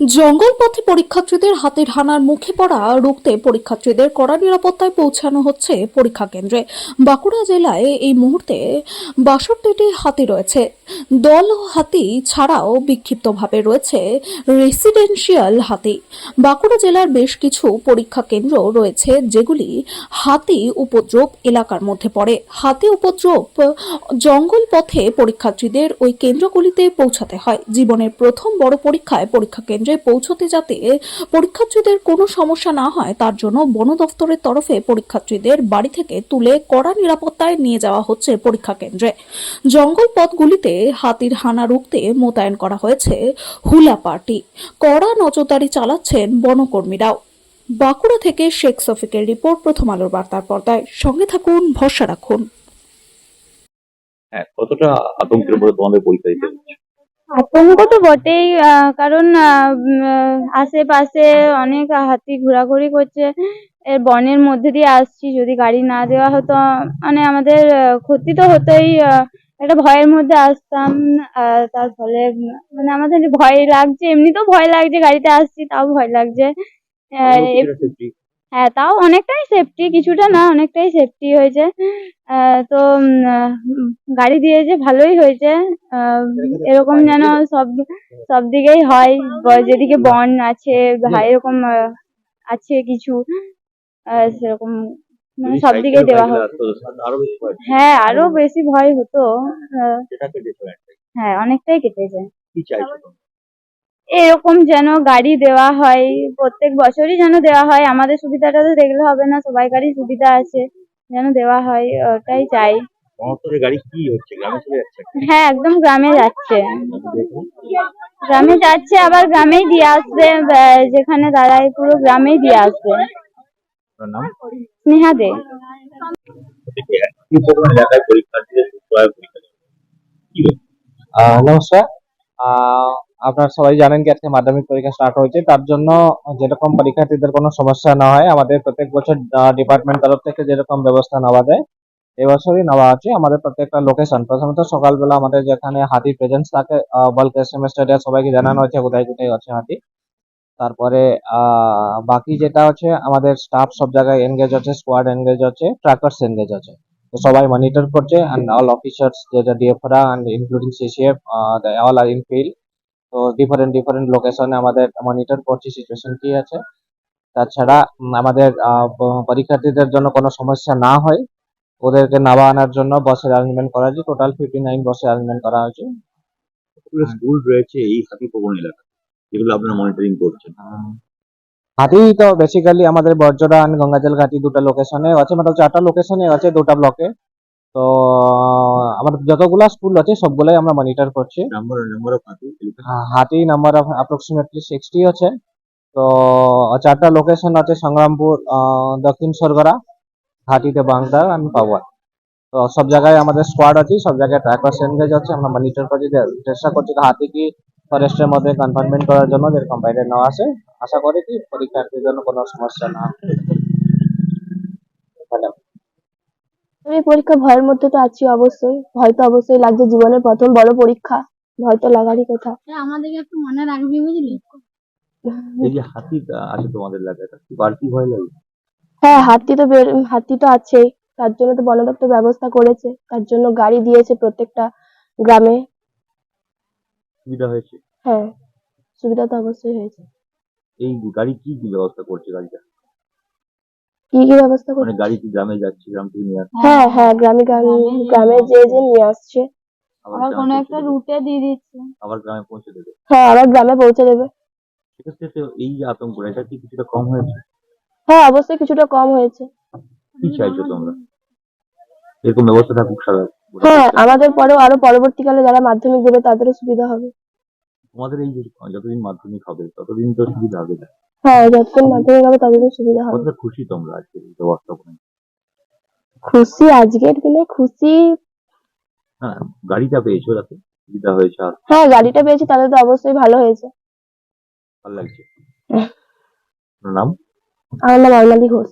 জঙ্গল পথে পরীক্ষার্থীদের হাতের হানার মুখে পড়া রুখতে পরীক্ষার্থীদের কড়া নিরাপত্তায় পৌঁছানো হচ্ছে পরীক্ষা কেন্দ্রে। বাঁকুড়া জেলায় এই মুহূর্তে বাষট্টিটি হাতি রয়েছে। দল হাতি ছাড়াও বিক্ষিপ্তভাবে রয়েছে রেসিডেন্সিয়াল হাতি। বাঁকুড়া জেলার বেশ কিছু পরীক্ষা কেন্দ্র রয়েছে যেগুলি হাতি উপদ্রব এলাকার মধ্যে পড়ে। হাতি উপদ্রব জঙ্গল পথে পরীক্ষার্থীদের ওই কেন্দ্রগুলিতে পৌঁছাতে হয়। জীবনের প্রথম বড় পরীক্ষায় পরীক্ষা কেন্দ্রে পৌঁছতে যাতে পরীক্ষার্থীদের কোনো সমস্যা না হয়, তার জন্য বন দফতরের তরফে পরীক্ষার্থীদের বাড়ি থেকে তুলে কড়া নিরাপত্তায় নিয়ে যাওয়া হচ্ছে পরীক্ষা কেন্দ্রে। জঙ্গল পথগুলিতে হাতির হানা রুখতে মোতায়েন করা হয়েছে হুলা পার্টি। কড়া নজরদারি চালাচ্ছেন বনকর্মীরাও। বাঁকুড়া থেকে শেখ সফিকের রিপোর্ট, প্রথম আলোর বার্তার পর্দায়। সঙ্গে থাকুন, ভরসা রাখুন। হ্যাঁ কতটা আতঙ্কের মধ্যে তোমাদের পরীক্ষা দিতে হচ্ছে? আতঙ্ক তো বটেই কারণ আশেপাশে অনেক হাতি ঘোরাঘুরি করছে। এর বনের মধ্যে দিয়ে আসছি যদি গাড়ি না দেওয়া হতো মানে আমাদের ক্ষতি তো হতোই একটা ভয়ের মধ্যে আসতাম তার ফলে মানে আমাদের ভয় লাগছে এমনিতেও ভয় লাগছে গাড়িতে আসছি তাও ভয় লাগছে। হ্যাঁ তাও অনেকটাই সেফটি কিছুটা না অনেকটাই সেফটি হয়েছে। তো গাড়ি দিয়েছে ভালোই হয়েছে এরকম যেন সব সব দিকেই হয় যেদিকে বন আছে এরকম আছে কিছু সেরকম মানে সব দিকেই দেওয়া হয়। হ্যাঁ আরও বেশি ভয় হতো। হ্যাঁ অনেকটাই কেটেছে? এরকম যেন গাড়ি দেওয়া হয় প্রত্যেক বছরই যেন দেওয়া হয় আমাদের সুবিধাটা তো দেখলে হবে না সবাইকারই সুবিধা আছে যেন দেওয়া হয় ওটাই চাই। গাড়ি কি হচ্ছে? গ্রামে চলে যাচ্ছে? হ্যাঁ একদম গ্রামে যাচ্ছে। গ্রামে যাচ্ছে আবার গ্রামেই দিয়ে আসবে যেখানে দাঁড়ায় পুরো গ্রামেই দিয়ে আসবে। স্নেহা দে। নমস্কার। আপনারা সবাই জানেন কি আজকে মাধ্যমিক পরীক্ষা স্টার্ট হয়েছে, তার জন্য যেরকম পরীক্ষার্থীদের কোনো সমস্যা না হয়, আমাদের প্রত্যেক বছর ডিপার্টমেন্ট তরফ থেকে যেরকম ব্যবস্থা নেওয়া যায়, এবছরই নেওয়া আছে। আমাদের প্রত্যেকটা লোকেশন প্রথমত সকালবেলা আমাদের যেখানে হাতি প্রেজেন্স থাকে বল্ক সেমেস্টারে সবাইকে জানানো হচ্ছে কোথায় কোথায় আছে হাতি। তারপরে বাকি যেটা হচ্ছে আমাদের স্টাফ সব জায়গায় এনগেজ আছে স্কোয়াড এনগেজ আছে ট্র্যাকার্স এনগেজ আছে। তো সবাই মনিটর করছে অল অফিসার্স যেটা ডিএফরা and including CCF all are in field তো ডিফারেন্ট ডিফারেন্ট লোকেশনে আমাদের মনিটর করছি সিচুয়েশন কি আছে। তাছাড়া আমাদের পরীক্ষার্থীদের জন্য কোনো সমস্যা না হয়। ওদেরকে নামা আনার জন্য বাসের অ্যারেঞ্জমেন্ট করা হয়েছে টোটাল ফিফটি নাইন বাসের অ্যারেঞ্জমেন্ট করা হয়েছে স্কুল রয়েছে এই হাতি প্রবণ এলাকা। যেগুলো আপনারা মনিটরিং করছেন। হাতি তো বেসিক্যালি আমাদের বর্জরা গঙ্গাজল ঘাটি দুটো লোকেশনে আছে। মানে চারটা লোকেশনে আছে দুটো ব্লকে তো আমাদের যতগুলা স্কুল আছে সবগুলাই আমরা মনিটর করছি। নাম্বার নাম্বার অফ হাতি হাতি নাম্বার অফ অ্যাপ্রক্সিমেটলি সিক্সটি আছে। তো চারটা লোকেশন আছে সংগ্রামপুর দক্ষিণ সরগড়া হাতিতে বাংদা and পাওয়া তো সব জায়গায় আমাদের স্কোয়াড আছে সব জায়গায় ট্র্যাকার্স এনগেজ আছে আমরা মনিটর করছি চেষ্টা করছি হাতি কি ফরেস্টের মধ্যে কনফাইনমেন্ট করার জন্য যেরকম বাইরে নেওয়া আসে। আশা করি কি পরীক্ষার্থীর জন্য কোনো সমস্যা না হয়। ম্যাডাম এই পরীক্ষা ভয়ের মধ্যে তো আছি অবশ্যই। ভয় তো অবশ্যই লাগছে জীবনের প্রথম বড় পরীক্ষা। ভয় তো লাগারই কথা। আমাদেরকে একটু মনে রাখবি বুঝলি? এই যে হাতি আছে তোমাদের এলাকায় কি বাড়তি ভয় লাগে? হ্যাঁ হাতি তো বের হাতি তো আছেই। তার জন্য তো বন দপ্তর ব্যবস্থা করেছে। তার জন্য গাড়ি দিয়েছে প্রত্যেকটা গ্রামে। সুবিধা হয়েছে? হ্যাঁ সুবিধা তো অবশ্যই হয়েছে। এই গাড়ি কি কি ব্যবস্থা করছে গাড়িটা? কি কি ব্যবস্থা মানে করে গাড়ি কি গ্রামে যাচ্ছে গ্রাম থেকে নিয়ে আসছে? হ্যাঁ হ্যাঁ গ্রামে গ্রামে গ্রামে যে যে নিয়ে আসছে। আবার কোনো একটা রুটে দিয়ে দিচ্ছে। আবার গ্রামে পৌঁছে দেবে। হ্যাঁ আবার গ্রামে পৌঁছে দেবে। সেক্ষেত্রে তো এই যে আতঙ্কটা এটা কি কিছুটা কম হয়েছে? হ্যাঁ অবশ্যই কিছুটা কম হয়েছে। কি চাইছো তোমরা? এরকম ব্যবস্থা থাকুক সারা হ্যাঁ আমাদের পরেও আরও পরবর্তীকালে যারা মাধ্যমিক দেবে তাদেরও সুবিধা হবে। তোমাদের এই যে যতদিন মাধ্যমিক হবে ততদিন তো সুবিধা হবে না। হ্যাঁ যতক্ষণ মাধ্যমিক হবে ততদিন সুবিধা হবে। কতটা খুশি তোমরা আজকে এই ব্যবস্থাপনা খুশি আজকের দিনে খুশি। হ্যাঁ গাড়িটা পেয়েছ তাতে? সুবিধা হয়েছে আর? হ্যাঁ গাড়িটা পেয়েছি তাহলে তো অবশ্যই ভালো হয়েছে। ভালো লাগছে। নাম? আমার নাম অর্ণালী ঘোষ।